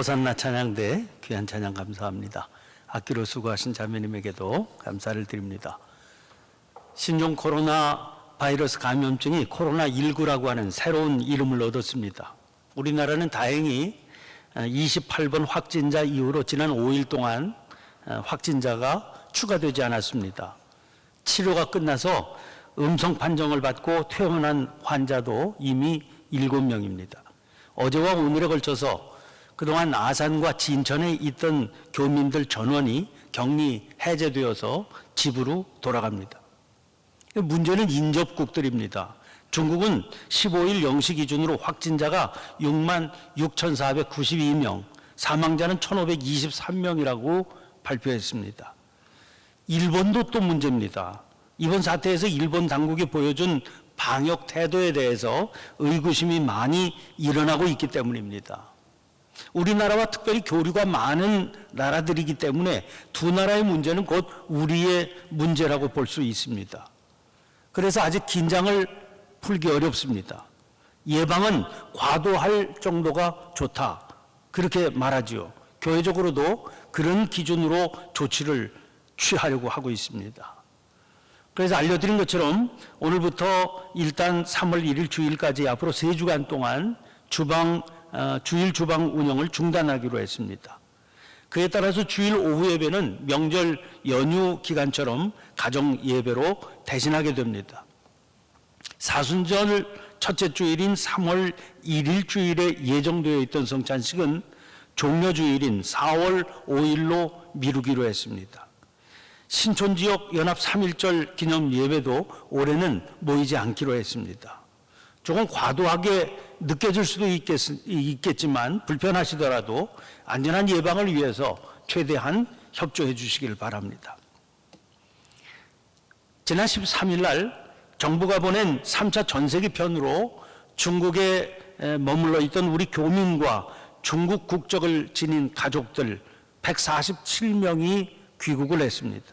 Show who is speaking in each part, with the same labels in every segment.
Speaker 1: 호산나 찬양대 귀한 찬양 감사합니다. 악기로 수고하신 자매님에게도 감사를 드립니다. 신종 코로나 바이러스 감염증이 코로나19라고 하는 새로운 이름을 얻었습니다. 우리나라는 다행히 28번 확진자 이후로 지난 5일 동안 확진자가 추가되지 않았습니다. 치료가 끝나서 음성 판정을 받고 퇴원한 환자도 이미 7명입니다. 어제와 오늘에 걸쳐서 그동안 아산과 진천에 있던 교민들 전원이 격리 해제되어서 집으로 돌아갑니다. 문제는 인접국들입니다. 중국은 15일 0시 기준으로 확진자가 6만 6,492명, 사망자는 1,523명이라고 발표했습니다. 일본도 또 문제입니다. 이번 사태에서 일본 당국이 보여준 방역 태도에 대해서 의구심이 많이 일어나고 있기 때문입니다. 우리나라와 특별히 교류가 많은 나라들이기 때문에 두 나라의 문제는 곧 우리의 문제라고 볼 수 있습니다. 그래서 아직 긴장을 풀기 어렵습니다. 예방은 과도할 정도가 좋다. 그렇게 말하지요. 교회적으로도 그런 기준으로 조치를 취하려고 하고 있습니다. 그래서 알려드린 것처럼 오늘부터 일단 3월 1일 주일까지 앞으로 세 주간 동안 주방 어, 주일 주방 운영을 중단하기로 했습니다. 그에 따라서 주일 오후 예배는 명절 연휴 기간처럼 가정 예배로 대신하게 됩니다. 사순절 첫째 주일인 3월 1일 주일에 예정되어 있던 성찬식은 종려 주일인 4월 5일로 미루기로 했습니다. 신촌 지역 연합 3.1절 기념 예배도 올해는 모이지 않기로 했습니다. 조금 과도하게 느껴질 수도 있겠, 지만 불편하시더라도 안전한 예방을 위해서 최대한 협조해 주시길 바랍니다. 지난 13일 날 정부가 보낸 3차 전세기 편으로 중국에 머물러 있던 우리 교민과 중국 국적을 지닌 가족들 147명이 귀국을 했습니다.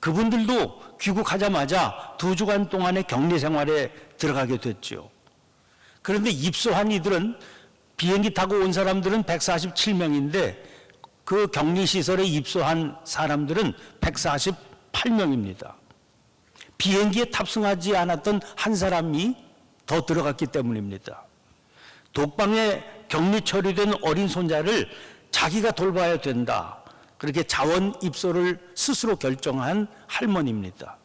Speaker 1: 그분들도 귀국하자마자 두 주간 동안의 격리 생활에 들어가게 됐죠. 그런데 입소한 이들은 비행기 타고 온 사람들은 147명인데 그 격리 시설에 입소한 사람들은 148명입니다. 비행기에 탑승하지 않았던 한 사람이 더 들어갔기 때문입니다. 독방에 격리 처리된 어린 손자를 자기가 돌봐야 된다. 그렇게 자원 입소를 스스로 결정한 할머니입니다.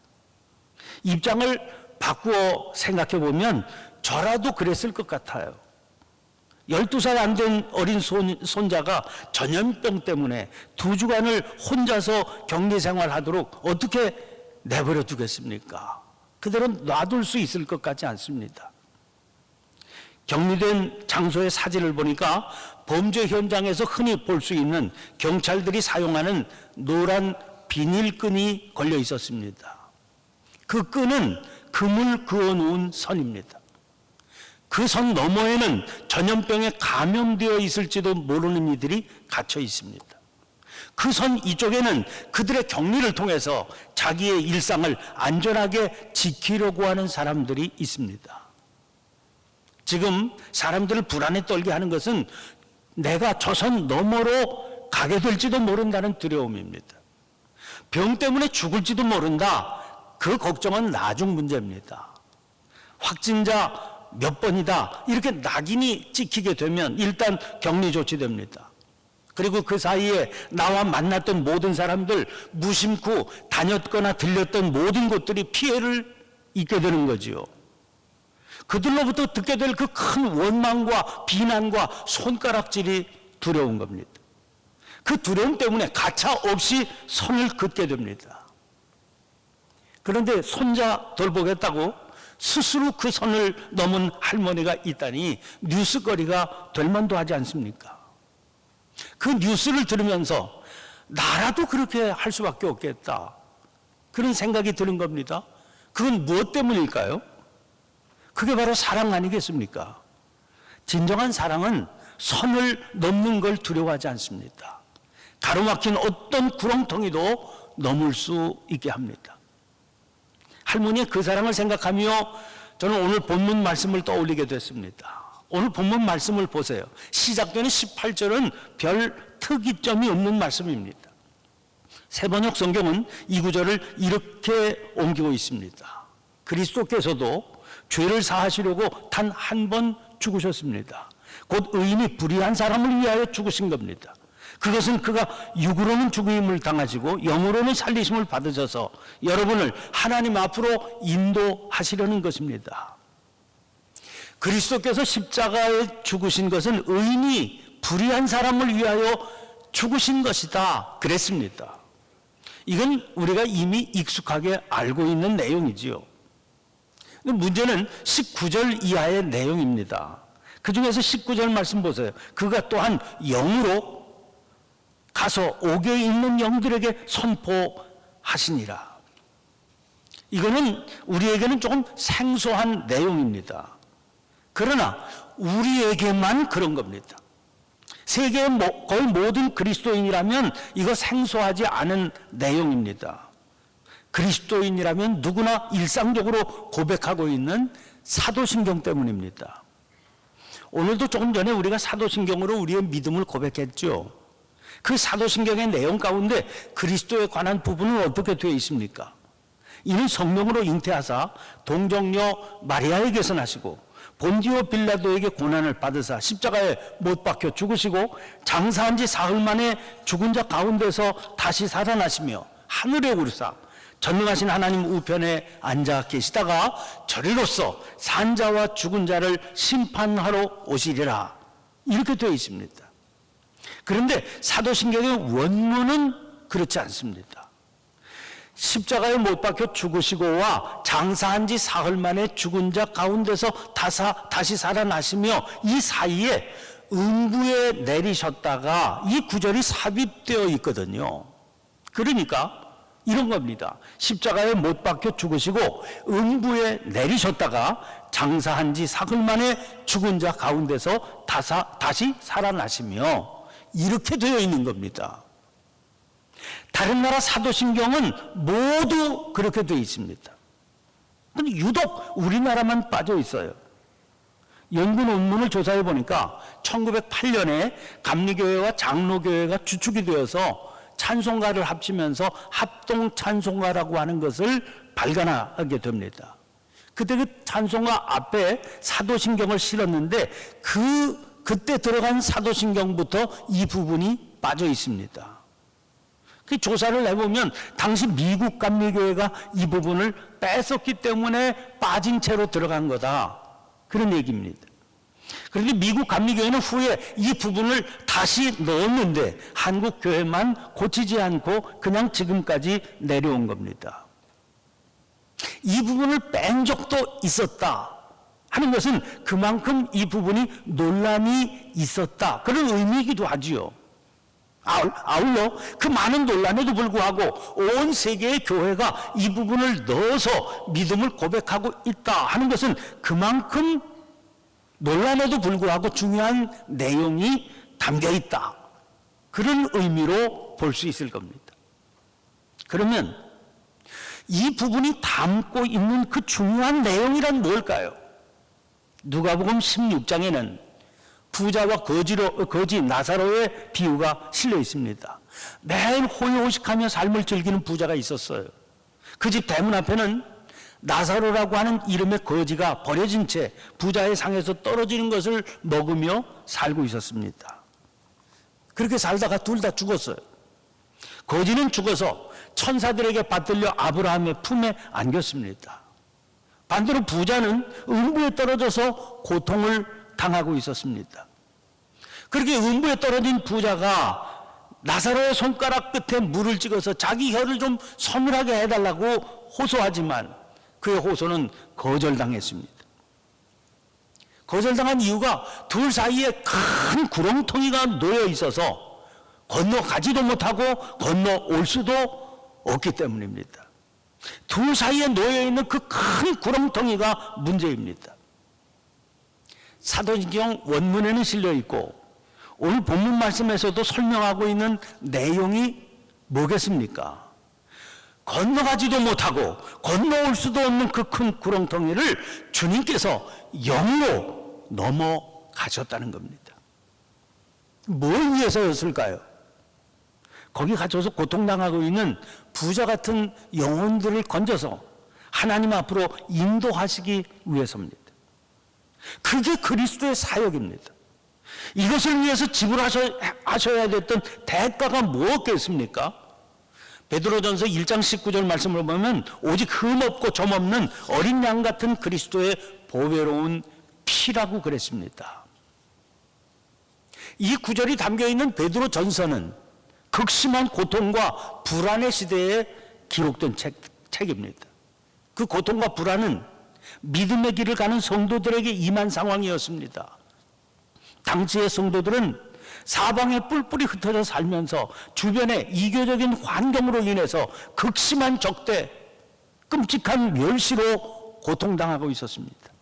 Speaker 1: 입장을 바꾸어 생각해 보면 저라도 그랬을 것 같아요. 12살 안 된 어린 손, 손자가 전염병 때문에 두 주간을 혼자서 격리 생활하도록 어떻게 내버려 두겠습니까? 그대로 놔둘 수 있을 것 같지 않습니다. 격리된 장소의 사진을 보니까 범죄 현장에서 흔히 볼 수 있는 경찰들이 사용하는 노란 비닐끈이 걸려 있었습니다. 그 끈은 금을 그어 놓은 선입니다. 그 선 너머에는 전염병에 감염되어 있을지도 모르는 이들이 갇혀 있습니다. 그 선 이쪽에는 그들의 격리를 통해서 자기의 일상을 안전하게 지키려고 하는 사람들이 있습니다. 지금 사람들을 불안에 떨게 하는 것은 내가 저 선 너머로 가게 될지도 모른다는 두려움입니다. 병 때문에 죽을지도 모른다. 그 걱정은 나중 문제입니다. 확진자 몇 번이다. 이렇게 낙인이 찍히게 되면 일단 격리 조치됩니다. 그리고 그 사이에 나와 만났던 모든 사람들 무심코 다녔거나 들렸던 모든 곳들이 피해를 입게 되는 거지요. 그들로부터 듣게 될 그 큰 원망과 비난과 손가락질이 두려운 겁니다. 그 두려움 때문에 가차 없이 손을 긋게 됩니다. 그런데 손자 돌보겠다고 스스로 그 선을 넘은 할머니가 있다니 뉴스거리가 될 만도 하지 않습니까? 그 뉴스를 들으면서 나라도 그렇게 할 수밖에 없겠다. 그런 생각이 드는 겁니다. 그건 무엇 때문일까요? 그게 바로 사랑 아니겠습니까? 진정한 사랑은 선을 넘는 걸 두려워하지 않습니다. 가로막힌 어떤 구렁텅이도 넘을 수 있게 합니다. 할머니의 그 사랑을 생각하며 저는 오늘 본문 말씀을 떠올리게 됐습니다. 오늘 본문 말씀을 보세요. 시작되는 18절은 별 특이점이 없는 말씀입니다. 세번역 성경은 이 구절을 이렇게 옮기고 있습니다. 그리스도께서도 죄를 사하시려고 단 한 번 죽으셨습니다. 곧 의인이 불의한 사람을 위하여 죽으신 겁니다. 그것은 그가 육으로는 죽임을 당하시고 영으로는 살리심을 받으셔서 여러분을 하나님 앞으로 인도하시려는 것입니다. 그리스도께서 십자가에 죽으신 것은 의인이 불의한 사람을 위하여 죽으신 것이다. 그랬습니다. 이건 우리가 이미 익숙하게 알고 있는 내용이지요. 문제는 19절 이하의 내용입니다. 그 중에서 19절 말씀 보세요. 그가 또한 영으로 가서 옥에 있는 영들에게 선포하시니라. 이거는 우리에게는 조금 생소한 내용입니다. 그러나 우리에게만 그런 겁니다. 세계의 모- 거의 모든 그리스도인이라면 이거 생소하지 않은 내용입니다. 그리스도인이라면 누구나 일상적으로 고백하고 있는 사도신경 때문입니다. 오늘도 조금 전에 우리가 사도신경으로 우리의 믿음을 고백했죠. 그 사도신경의 내용 가운데 그리스도에 관한 부분은 어떻게 되어 있습니까? 이는 성령으로 잉태하사 동정녀 마리아에게 서 나시고 본디오 빌라도에게 고난을 받으사 십자가에 못 박혀 죽으시고 장사한 지 사흘 만에 죽은 자 가운데서 다시 살아나시며 하늘에 오르사 전능하신 하나님 우편에 앉아 계시다가 저리로서 산자와 죽은 자를 심판하러 오시리라 이렇게 되어 있습니다. 그런데 사도신경의 원문은 그렇지 않습니다. 십자가에 못 박혀 죽으시고와 장사한 지 사흘 만에 죽은 자 가운데서 다사, 다시 살아나시며 이 사이에 음부에 내리셨다가 이 구절이 삽입되어 있거든요. 그러니까 이런 겁니다. 십자가에 못 박혀 죽으시고 음부에 내리셨다가 장사한 지 사흘 만에 죽은 자 가운데서 다사, 다시 살아나시며 이렇게 되어 있는 겁니다. 다른 나라 사도신경은 모두 그렇게 되어 있습니다. 근데 유독 우리나라만 빠져 있어요. 연구 논문을 조사해 보니까 1908년에 감리교회와 장로교회가 주축이 되어서 찬송가를 합치면서 합동 찬송가라고 하는 것을 발견하게 됩니다. 그때 그 찬송가 앞에 사도신경을 실었는데 그 그때 들어간 사도신경부터 이 부분이 빠져 있습니다. 그 조사를 해보면 당시 미국 감리교회가 이 부분을 뺐었기 때문에 빠진 채로 들어간 거다. 그런 얘기입니다. 그런데 미국 감리교회는 후에 이 부분을 다시 넣었는데 한국 교회만 고치지 않고 그냥 지금까지 내려온 겁니다. 이 부분을 뺀 적도 있었다. 하는 것은 그만큼 이 부분이 논란이 있었다. 그런 의미이기도 하지요. 아울러 그 많은 논란에도 불구하고 온 세계의 교회가 이 부분을 넣어서 믿음을 고백하고 있다 하는 것은 그만큼 논란에도 불구하고 중요한 내용이 담겨 있다. 그런 의미로 볼 수 있을 겁니다. 그러면 이 부분이 담고 있는 그 중요한 내용이란 뭘까요? 누가복음 16장에는 부자와 거지로, 거지 나사로의 비유가 실려 있습니다. 매일 호요호식하며 삶을 즐기는 부자가 있었어요. 그 집 대문 앞에는 나사로라고 하는 이름의 거지가 버려진 채 부자의 상에서 떨어지는 것을 먹으며 살고 있었습니다. 그렇게 살다가 둘 다 죽었어요. 거지는 죽어서 천사들에게 받들려 아브라함의 품에 안겼습니다. 반대로 부자는 음부에 떨어져서 고통을 당하고 있었습니다. 그렇게 음부에 떨어진 부자가 나사로의 손가락 끝에 물을 찍어서 자기 혀를 좀 서늘하게 해달라고 호소하지만 그의 호소는 거절당했습니다. 거절당한 이유가 둘 사이에 큰 구렁텅이가 놓여 있어서 건너가지도 못하고 건너올 수도 없기 때문입니다. 둘 사이에 놓여 있는 그 큰 구렁텅이가 문제입니다. 사도신경 원문에는 실려 있고 오늘 본문 말씀에서도 설명하고 있는 내용이 뭐겠습니까? 건너가지도 못하고 건너올 수도 없는 그 큰 구렁텅이를 주님께서 영으로 넘어 가셨다는 겁니다. 뭘 위해서였을까요? 거기 갇혀서 고통당하고 있는 부자 같은 영혼들을 건져서 하나님 앞으로 인도하시기 위해서입니다. 그게 그리스도의 사역입니다. 이것을 위해서 지불하셔야 됐던 대가가 무엇겠습니까? 베드로전서 1장 19절 말씀을 보면 오직 흠 없고 점 없는 어린 양 같은 그리스도의 보배로운 피라고 그랬습니다. 이 구절이 담겨 있는 베드로 전서는 극심한 고통과 불안의 시대에 기록된 책, 책입니다. 그 고통과 불안은 믿음의 길을 가는 성도들에게 임한 상황이었습니다. 당시의 성도들은 사방에 뿔뿔이 흩어져 살면서 주변의 이교적인 환경으로 인해서 극심한 적대, 끔찍한 멸시로 고통당하고 있었습니다.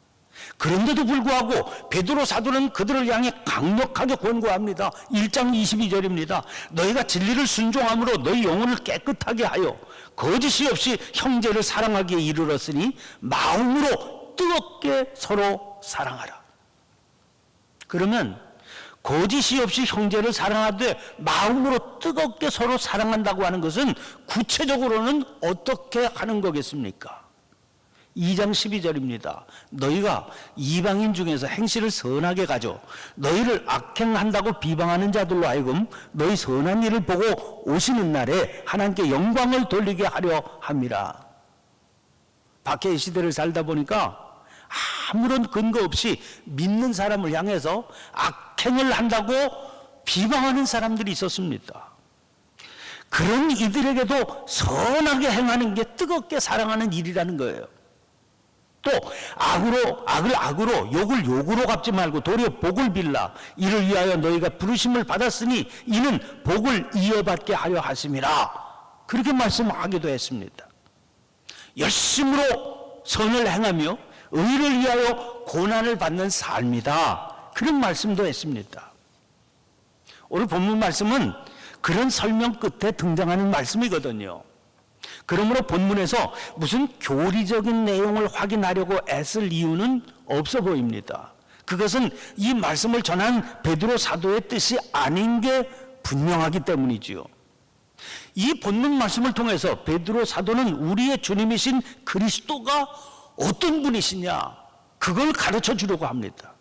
Speaker 1: 그런데도 불구하고 베드로 사도는 그들을 향해 강력하게 권고합니다. 1장 22절입니다. 너희가 진리를 순종함으로 너희 영혼을 깨끗하게 하여 거짓이 없이 형제를 사랑하기에 이르렀으니 마음으로 뜨겁게 서로 사랑하라. 그러면 거짓이 없이 형제를 사랑하되 마음으로 뜨겁게 서로 사랑한다고 하는 것은 구체적으로는 어떻게 하는 거겠습니까? 2장 12절입니다. 너희가 이방인 중에서 행실을 선하게 가져 너희를 악행한다고 비방하는 자들로 하여금 너희 선한 일을 보고 오시는 날에 하나님께 영광을 돌리게 하려 함이라. 밖의 시대를 살다 보니까 아무런 근거 없이 믿는 사람을 향해서 악행을 한다고 비방하는 사람들이 있었습니다. 그런 이들에게도 선하게 행하는 게 뜨겁게 사랑하는 일이라는 거예요. 또 악으로 악을 악으로 욕을 욕으로 갚지 말고 도리어 복을 빌라 이를 위하여 너희가 부르심을 받았으니 이는 복을 이어받게 하려 하심이라 그렇게 말씀하기도 했습니다. 열심으로 선을 행하며 의를 위하여 고난을 받는 삶이다. 그런 말씀도 했습니다. 오늘 본문 말씀은 그런 설명 끝에 등장하는 말씀이거든요. 그러므로 본문에서 무슨 교리적인 내용을 확인하려고 애쓸 이유는 없어 보입니다. 그것은 이 말씀을 전한 베드로 사도의 뜻이 아닌 게 분명하기 때문이지요. 이 본문 말씀을 통해서 베드로 사도는 우리의 주님이신 그리스도가 어떤 분이시냐 그걸 가르쳐 주려고 합니다.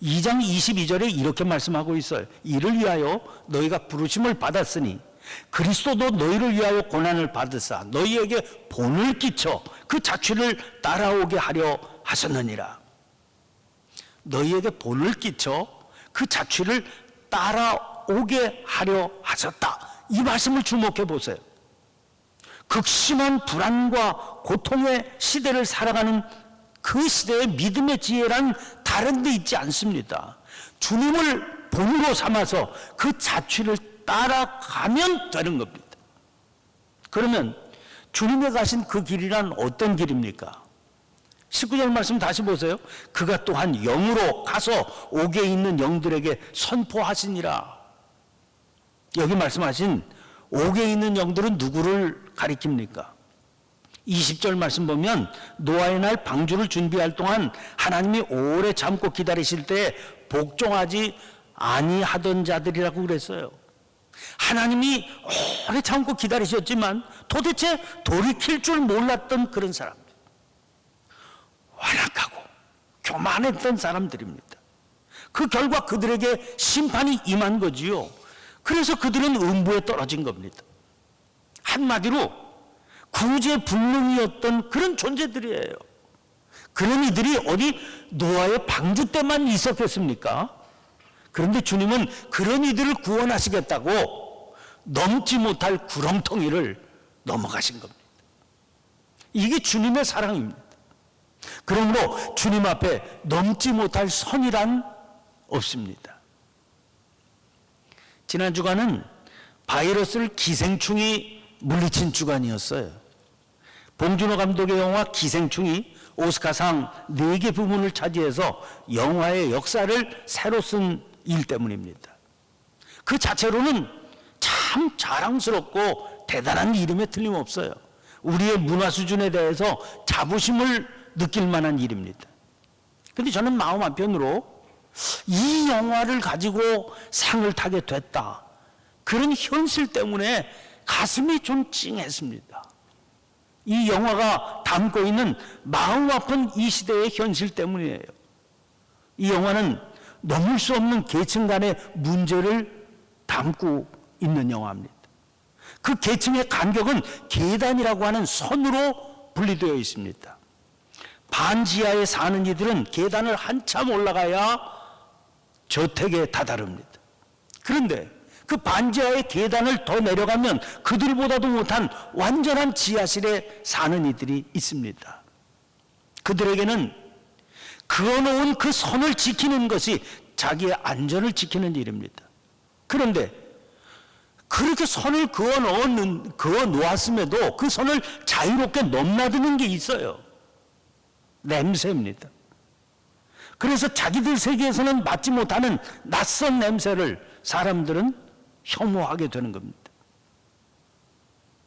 Speaker 1: 2장 22절에 이렇게 말씀하고 있어요. 이를 위하여 너희가 부르심을 받았으니 그리스도도 너희를 위하여 고난을 받으사 너희에게 본을 끼쳐 그 자취를 따라오게 하려 하셨느니라. 너희에게 본을 끼쳐 그 자취를 따라오게 하려 하셨다. 이 말씀을 주목해 보세요. 극심한 불안과 고통의 시대를 살아가는 그 시대의 믿음의 지혜란 다른 데 있지 않습니다. 주님을 본으로 삼아서 그 자취를 따라가면 되는 겁니다. 그러면 주님의 가신 그 길이란 어떤 길입니까? 19절 말씀 다시 보세요. 그가 또한 영으로 가서 옥에 있는 영들에게 선포하시니라. 여기 말씀하신 옥에 있는 영들은 누구를 가리킵니까? 20절 말씀 보면 노아의 날 방주를 준비할 동안 하나님이 오래 참고 기다리실 때 복종하지 아니하던 자들이라고 그랬어요. 하나님이 오래 참고 기다리셨지만 도대체 돌이킬 줄 몰랐던 그런 사람들. 완악하고 교만했던 사람들입니다. 그 결과 그들에게 심판이 임한 거지요. 그래서 그들은 음부에 떨어진 겁니다. 한마디로 구제 불능이었던 그런 존재들이에요. 그런 이들이 어디 노아의 방주 때만 있었겠습니까? 그런데 주님은 그런 이들을 구원하시겠다고 넘지 못할 구렁텅이를 넘어가신 겁니다. 이게 주님의 사랑입니다. 그러므로 주님 앞에 넘지 못할 선이란 없습니다. 지난 주간은 바이러스를 기생충이 물리친 주간이었어요. 봉준호 감독의 영화 기생충이 오스카상 4개 부문을 차지해서 영화의 역사를 새로 쓴 일 때문입니다. 그 자체로는 참 자랑스럽고 대단한 이름에 틀림없어요. 우리의 문화 수준에 대해서 자부심을 느낄 만한 일입니다. 근데 저는 마음 한편으로 이 영화를 가지고 상을 타게 됐다. 그런 현실 때문에 가슴이 좀 찡했습니다. 이 영화가 담고 있는 마음 아픈 이 시대의 현실 때문이에요. 이 영화는 넘을 수 없는 계층 간의 문제를 담고 있는 영화입니다. 그 계층의 간격은 계단이라고 하는 선으로 분리되어 있습니다. 반지하에 사는 이들은 계단을 한참 올라가야 저택에 다다릅니다. 그런데 그 반지하의 계단을 더 내려가면 그들보다도 못한 완전한 지하실에 사는 이들이 있습니다. 그들에게는 그어놓은 그 선을 지키는 것이 자기의 안전을 지키는 일입니다. 그런데 그렇게 선을 그어 놓는 그어 놓았음에도 그 선을 자유롭게 넘나드는 게 있어요. 냄새입니다. 그래서 자기들 세계에서는 맡지 못하는 낯선 냄새를 사람들은 혐오하게 되는 겁니다.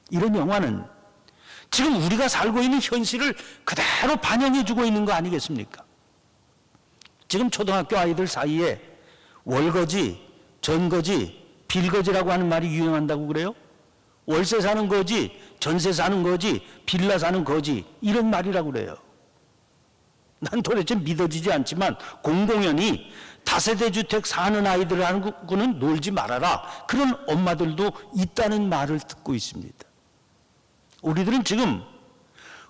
Speaker 1: 이런 영화는 지금 우리가 살고 있는 현실을 그대로 반영해 주고 있는 거 아니겠습니까? 지금 초등학교 아이들 사이에 월거지, 전거지, 빌거지라고 하는 말이 유행한다고 그래요? 월세 사는 거지, 전세 사는 거지, 빌라 사는 거지 이런 말이라고 그래요. 난 도대체 믿어지지 않지만 공공연히 다세대 주택 사는 아이들하고는 놀지 말아라. 그런 엄마들도 있다는 말을 듣고 있습니다. 우리들은 지금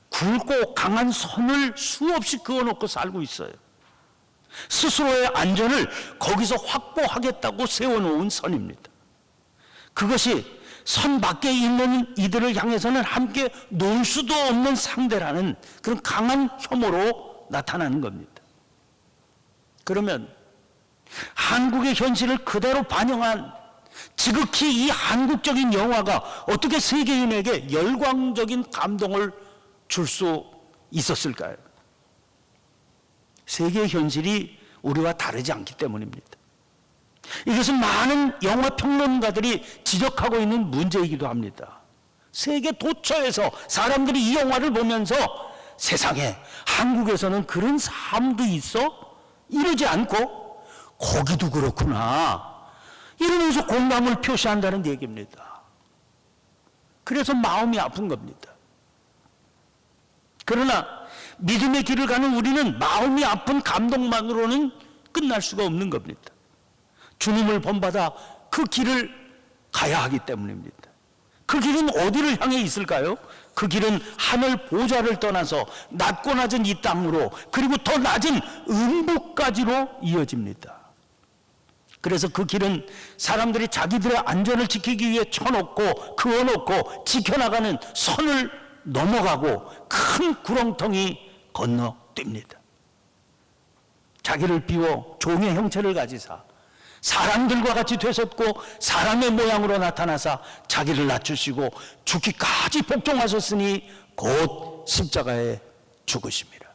Speaker 1: 굵고 강한 선을 수없이 그어놓고 살고 있어요. 스스로의 안전을 거기서 확보하겠다고 세워놓은 선입니다. 그것이 선 밖에 있는 이들을 향해서는 함께 놀 수도 없는 상대라는 그런 강한 혐오로 나타나는 겁니다. 그러면 한국의 현실을 그대로 반영한 지극히 이 한국적인 영화가 어떻게 세계인에게 열광적인 감동을 줄 수 있었을까요? 세계의 현실이 우리와 다르지 않기 때문입니다. 이것은 많은 영화 평론가들이 지적하고 있는 문제이기도 합니다. 세계 도처에서 사람들이 이 영화를 보면서 세상에 한국에서는 그런 삶도 있어? 이러지 않고 거기도 그렇구나. 이러면서 공감을 표시한다는 얘기입니다. 그래서 마음이 아픈 겁니다. 그러나 믿음의 길을 가는 우리는 마음이 아픈 감동만으로는 끝날 수가 없는 겁니다. 주님을 본받아 그 길을 가야 하기 때문입니다. 그 길은 어디를 향해 있을까요? 그 길은 하늘 보좌를 떠나서 낮고 낮은 이 땅으로 그리고 더 낮은 음부까지로 이어집니다. 그래서 그 길은 사람들이 자기들의 안전을 지키기 위해 쳐놓고 그어놓고 지켜나가는 선을 넘어가고 큰 구렁텅이 건너뜁니다. 자기를 비워 종의 형체를 가지사 사람들과 같이 되셨고 사람의 모양으로 나타나사 자기를 낮추시고 죽기까지 복종하셨으니 곧 십자가에 죽으십니다.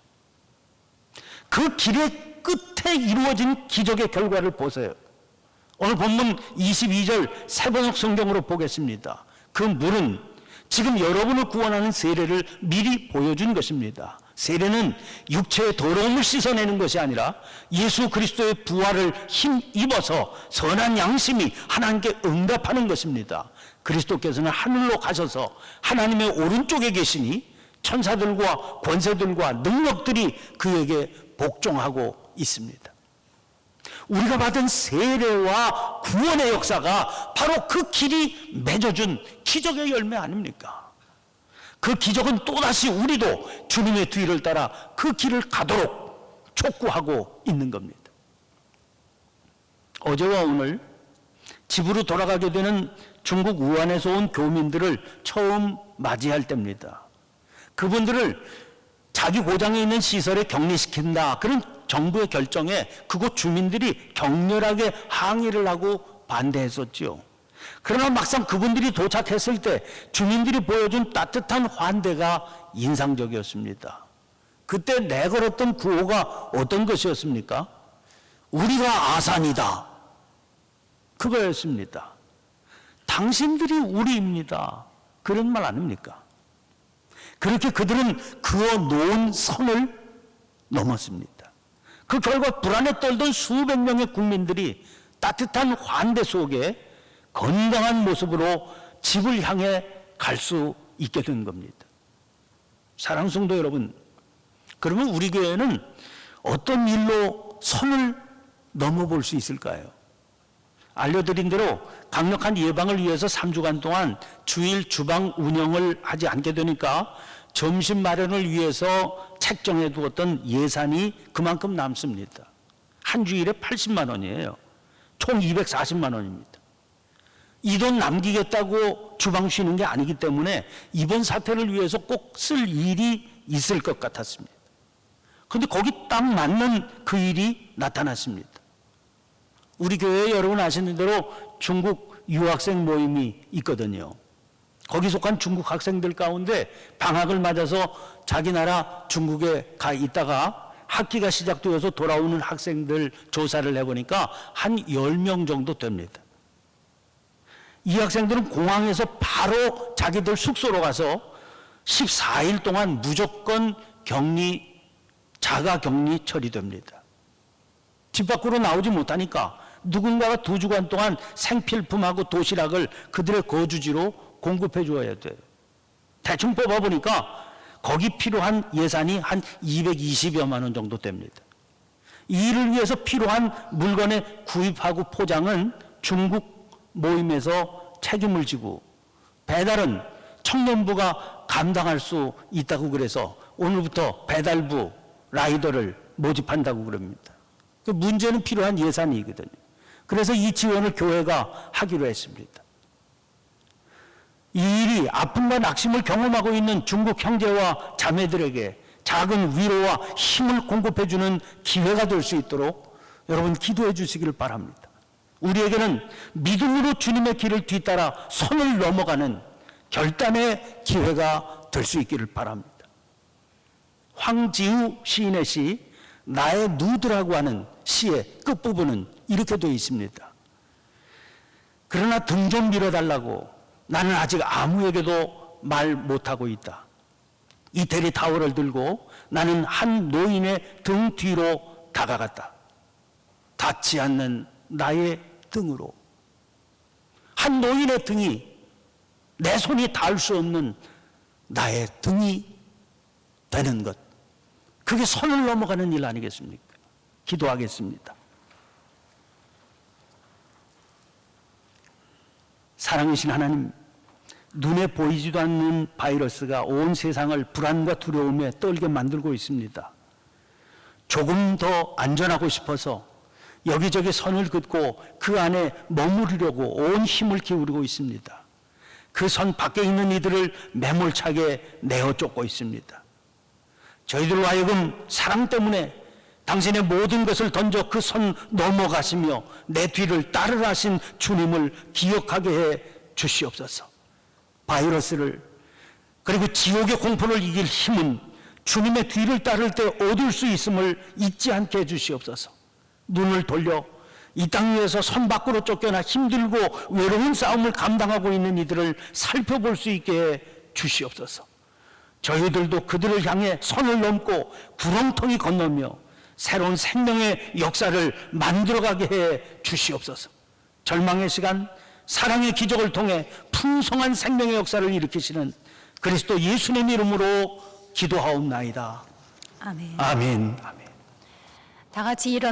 Speaker 1: 그 길의 끝에 이루어진 기적의 결과를 보세요. 오늘 본문 22절 세번역 성경으로 보겠습니다. 그 물은 지금 여러분을 구원하는 세례를 미리 보여준 것입니다. 세례는 육체의 더러움을 씻어내는 것이 아니라 예수 그리스도의 부활을 힘입어서 선한 양심이 하나님께 응답하는 것입니다. 그리스도께서는 하늘로 가셔서 하나님의 오른쪽에 계시니 천사들과 권세들과 능력들이 그에게 복종하고 있습니다. 우리가 받은 세례와 구원의 역사가 바로 그 길이 맺어준 기적의 열매 아닙니까? 그 기적은 또다시 우리도 주님의 뒤를 따라 그 길을 가도록 촉구하고 있는 겁니다. 어제와 오늘 집으로 돌아가게 되는 중국 우한에서 온 교민들을 처음 맞이할 때입니다. 그분들을 자기 고장에 있는 시설에 격리시킨다. 그런 정부의 결정에 그곳 주민들이 격렬하게 항의를 하고 반대했었지요. 그러나 막상 그분들이 도착했을 때 주민들이 보여준 따뜻한 환대가 인상적이었습니다. 그때 내걸었던 구호가 어떤 것이었습니까? 우리가 아산이다. 그거였습니다. 당신들이 우리입니다. 그런 말 아닙니까? 그렇게 그들은 그어 놓은 선을 넘었습니다. 그 결과 불안에 떨던 수백 명의 국민들이 따뜻한 환대 속에 건강한 모습으로 집을 향해 갈 수 있게 된 겁니다. 사랑 성도 여러분, 그러면 우리 교회는 어떤 일로 선을 넘어볼 수 있을까요? 알려드린 대로 강력한 예방을 위해서 3주간 동안 주일 주방 운영을 하지 않게 되니까 점심 마련을 위해서 책정해 두었던 예산이 그만큼 남습니다. 한 주일에 80만 원이에요. 총 240만 원입니다. 이 돈 남기겠다고 주방 쉬는 게 아니기 때문에 이번 사태를 위해서 꼭 쓸 일이 있을 것 같았습니다. 근데 거기 딱 맞는 그 일이 나타났습니다. 우리 교회에 여러분 아시는 대로 중국 유학생 모임이 있거든요. 거기 속한 중국 학생들 가운데 방학을 맞아서 자기 나라 중국에 가 있다가 학기가 시작되어서 돌아오는 학생들 조사를 해보니까 한 10명 정도 됩니다. 이 학생들은 공항에서 바로 자기들 숙소로 가서 14일 동안 무조건 격리, 자가 격리 처리됩니다. 집 밖으로 나오지 못하니까 누군가가 두 주간 동안 생필품하고 도시락을 그들의 거주지로 공급해 주어야 돼요. 대충 뽑아보니까 거기 필요한 예산이 한 220여만 원 정도 됩니다. 이 일을 위해서 필요한 물건의 구입하고 포장은 중국 모임에서 책임을 지고 배달은 청년부가 감당할 수 있다고 그래서 오늘부터 배달부 라이더를 모집한다고 그럽니다. 그 문제는 필요한 예산이거든요. 그래서 이 지원을 교회가 하기로 했습니다. 이 일이 아픔과 낙심을 경험하고 있는 중국 형제와 자매들에게 작은 위로와 힘을 공급해주는 기회가 될 수 있도록 여러분 기도해 주시기를 바랍니다. 우리에게는 믿음으로 주님의 길을 뒤따라 선을 넘어가는 결단의 기회가 될 수 있기를 바랍니다. 황지우 시인의 시 나의 누드라고 하는 시의 끝부분은 이렇게 되어 있습니다. 그러나 등 좀 밀어달라고 나는 아직 아무에게도 말 못하고 있다. 이태리 타월을 들고 나는 한 노인의 등 뒤로 다가갔다. 닿지 않는 나의 등으로. 한 노인의 등이 내 손이 닿을 수 없는 나의 등이 되는 것. 그게 선을 넘어가는 일 아니겠습니까? 기도하겠습니다. 사랑이신 하나님, 눈에 보이지도 않는 바이러스가 온 세상을 불안과 두려움에 떨게 만들고 있습니다. 조금 더 안전하고 싶어서 여기저기 선을 긋고 그 안에 머무르려고 온 힘을 기울이고 있습니다. 그 선 밖에 있는 이들을 매몰차게 내어 쫓고 있습니다. 저희들로 하여금 사랑 때문에 당신의 모든 것을 던져 그 선 넘어가시며 내 뒤를 따르라 하신 주님을 기억하게 해 주시옵소서. 바이러스를 그리고 지옥의 공포를 이길 힘은 주님의 뒤를 따를 때 얻을 수 있음을 잊지 않게 해 주시옵소서. 눈을 돌려 이 땅 위에서 선 밖으로 쫓겨나 힘들고 외로운 싸움을 감당하고 있는 이들을 살펴볼 수 있게 해 주시옵소서. 저희들도 그들을 향해 선을 넘고 구렁텅이 건너며 새로운 생명의 역사를 만들어가게 해 주시옵소서. 절망의 시간, 사랑의 기적을 통해 풍성한 생명의 역사를 일으키시는 그리스도 예수님 이름으로 기도하옵나이다.
Speaker 2: 아멘.
Speaker 1: 아멘. 아멘.
Speaker 2: 다 같이 일어나